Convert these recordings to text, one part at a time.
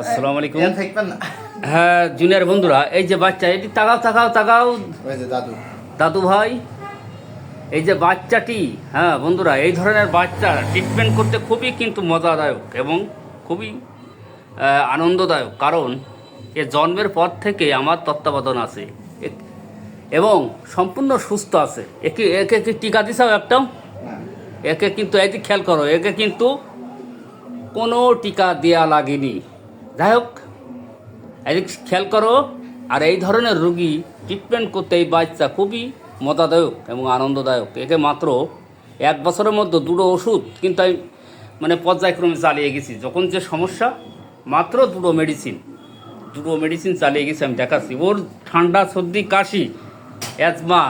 আসসালামু আলাইকুম। হ্যাঁ জুনিয়র বন্ধুরা এই যে বাচ্চা এটি তাকাও তাকাও তাকাও। দাদু। দাদু ভাই এই যে বাচ্চাটি হ্যাঁ বন্ধুরা এই ধরনের বাচ্চা ট্রিটমেন্ট করতে খুবই কিন্তু মজাদায়ক এবং খুবই আনন্দদায়ক। কারণ এ জন্মের পর থেকে আমার তত্ত্বাবধান আছে। এবং সম্পূর্ণ সুস্থ আছে। একে একে কি টিকা দিছাও একটাও? না। একে কিন্তু এই খেয়াল করো একে কিন্তু কোনো টিকা দেয়া লাগেনি। যাই হোক, এদিক খেয়াল করো, আর এই ধরনের রুগী ট্রিটমেন্ট করতে এই বাচ্চা খুবই মতাদায়ক এবং আনন্দদায়ক। একে মাত্র এক বছরের মধ্যে দুটো ওষুধ কিন্তু আমি মানে পর্যায়ক্রমে চালিয়ে গেছি। যখন যে সমস্যা, মাত্র দুটো মেডিসিন দুটো মেডিসিন চালিয়ে গেছি আমি দেখাচ্ছি। ওর ঠান্ডা, সর্দি, কাশি অ্যাজমা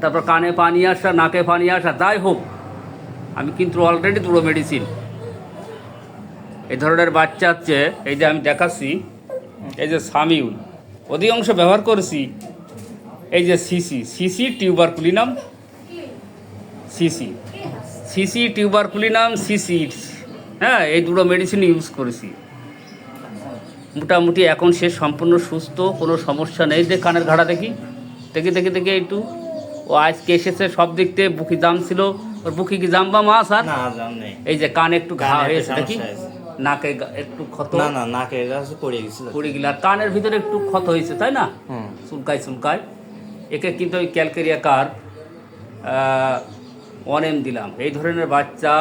তারপর কানে পানি আসা, নাকে পানি আসা, যাই হোক, আমি কিন্তু অলরেডি দুটো মেডিসিন এই ধরনের বাচ্চা হচ্ছে এই যে আমি দেখাচ্ছি এই যে সামিউল। অধিকাংশ ব্যবহার করেছি এই যে CC. CC tuberculinum CC. CC tuberculinum CC হ্যাঁ এই দুটো মেডিসিন ইউজ করেছি। মোটামুটি এখন সে সম্পূর্ণ সুস্থ কোনো সমস্যা নেই। যে কানের ঘাড়া দেখি। দেখি দেখি দেখি একটু। ও আজকে এসেছে সব দিক থেকে বুকি জাম ছিল। ওর বুকি কি জাম বা জান নেই। এই যে কানে একটু ঘা হয়েছে দেখি। নাকে একটু ক্ষত না না নাকে গাছে পড়ে গেছিল। পড়ে গেল। আর কানের ভিতরে একটু ক্ষত হয়েছে তাই না? হুম। চুলকায় চুলকায়। একে কিন্তু ওই ক্যালকেরিয়া কার ওয়ান এম দিলাম। এই ধরনের বাচ্চা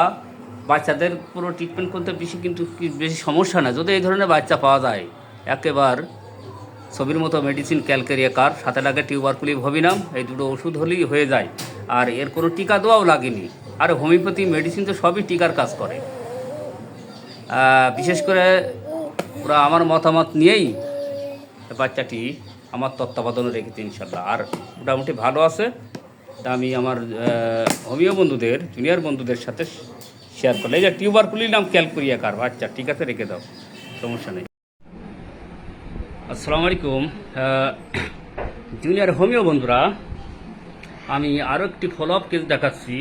বাচ্চাদের পুরো ট্রিটমেন্ট করতে বেশি কিন্তু বেশি সমস্যা না। যদি এই ধরনের বাচ্চা পাওয়া যায় একেবার ছবির মতো মেডিসিন ক্যালকেরিয়া কার সাথে লাগে টিউবারকুলি ভবিনাম এই দুটো ওষুধ হলেই হয়ে যায়। আর এর কোনো টিকা দেওয়াও লাগেনি। আর হোমিওপ্যাথি মেডিসিন তো সবই টিকার কাজ করে। বিশেষ করে ওরা আমার মতামত নিয়েই বাচ্চাটি আমার তত্ত্বাবধানে রেখেছে ইনশাল্লাহ আর মোটামুটি ভালো আছে। তা আমি আমার হোমিও বন্ধুদের, জুনিয়র বন্ধুদের সাথে শেয়ার করলে এই যে টিউবারকুলি নাম ক্যালকুরিয়া কার বাচ্চা, ঠিক আছে, রেখে দাও, সমস্যা নেই। আসসালামু আলাইকুম। জুনিয়র হোমিও বন্ধুরা, আমি আরও একটি ফলো আপ কেস দেখাচ্ছি।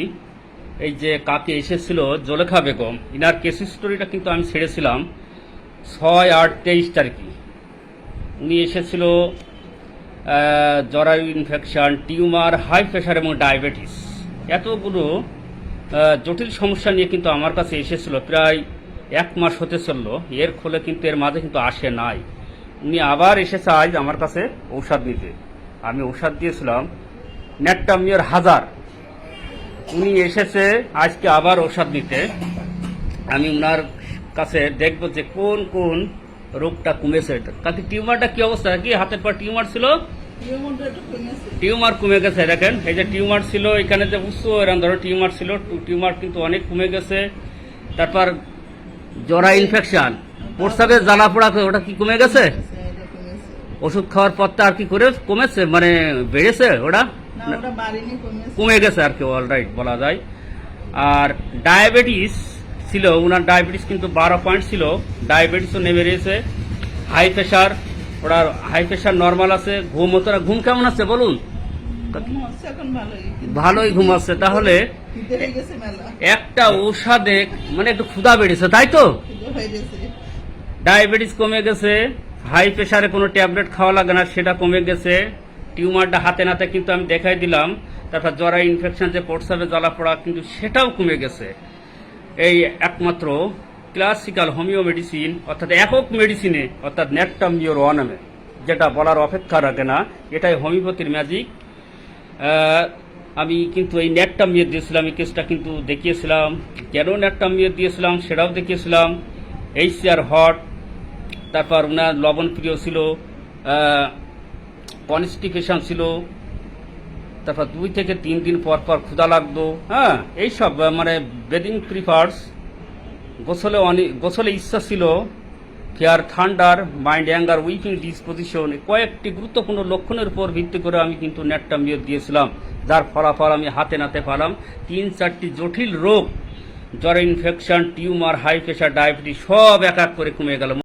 এই যে কাকে এসেছিল জলেখা বেগম, ইনার কেস স্টোরিটা কিন্তু আমি ছেড়েছিলাম ছয় আট তেইশ তারিখে। উনি এসেছিল জরায়ু ইনফেকশন টিউমার হাই প্রেশার এবং ডায়াবেটিস এতগুলো জটিল সমস্যা নিয়ে কিন্তু আমার কাছে এসেছিল, প্রায় এক মাস হতে চলল, এর ফলে কিন্তু এর মাঝে কিন্তু আসে নাই। উনি আবার এসেছে আজ আমার কাছে ঔষধ নিতে। আমি ঔষধ দিয়েছিলাম, নেটটামিয়র হাজার। উনি এসেছে আজকে আবার ঔষধ নিতে। আমি ওনার কাছে দেখব যে কোন কোন রোগটা কমেছে। কাকে টিউমারটা কি অবস্থা? কি হাতের পর টিউমার ছিল? টিউমার কমে গেছে দেখেন। এই যে টিউমার ছিল এখানে যে উচ্চ এরকম ধরো টিউমার ছিল টিউমার কিন্তু অনেক কমে গেছে। তারপর জরা ইনফেকশন। প্রস্রাবের জ্বালা পোড়া ওটা কি কমে গেছে? ওষুধ খাওয়ার পর আর কি করে কমেছে? মানে বেড়েছে ওটা? না কমে গেছে আর কি অলরাইট বলা যায়। আর ডায়াবেটিস ছিল ওনার ডায়াবেটিস কিন্তু বারো পয়েন্ট ছিল ডায়াবেটিসও নেমে রয়েছে। হাই প্রেশার ওনার হাই প্রেশার নর্মাল আছে ঘুম ওতরা ঘুম কেমন আছে বলুন? ভালোই ঘুম আছে তাহলে একটা ঔষধে মানে একটু ক্ষুধা বেড়েছে তাই তো? ডায়াবেটিস কমে গেছে হাই প্রেশারে কোনো ট্যাবলেট খাওয়া লাগে না সেটা কমে গেছে। টিউমারটা হাতে নাতে কিন্তু আমি দেখাই দিলাম, তারপর জ্বরা ইনফেকশন যে পড়সাবে জ্বালা পড়া কিন্তু সেটাও কমে গেছে। এই একমাত্র ক্লাসিক্যাল হোমিও মেডিসিন অর্থাৎ একক মেডিসিনে অর্থাৎ নেটটামিওর ওয়ানামে যেটা বলার অপেক্ষা রাখে না, এটাই হোমিওপ্যাথির ম্যাজিক আমি কিন্তু এই নেটটা মেয়ে দিয়েছিলাম, এই কেসটা কিন্তু দেখিয়েছিলাম। কেন নেটটা মেয়ে দিয়েছিলাম সেটাও দেখিয়েছিলাম। এইচসিআর হট তারপর ওনার লবণ প্রিয় ছিল কনস্টিপেশন ছিল, তারপর দুই থেকে তিন দিন পর পর ক্ষুধা লাগতো হ্যাঁ এইসব মানে বেদিং প্রিফার্স গোসলে অনেক গোসলে ইচ্ছা ছিল ফেয়ার থান্ডার মাইন্ড অ্যাঙ্গার উইকিং ডিসপোজিশন, কয়েকটি গুরুত্বপূর্ণ লক্ষণের উপর ভিত্তি করে আমি কিন্তু নেটটা মেয়ে দিয়েছিলাম, যার ফলাফল আমি হাতে নাতে পালাম। তিন, চারটি জটিল রোগ, জ্বর infection tumour high pressure diabetes সব এক এক করে কমে গেল।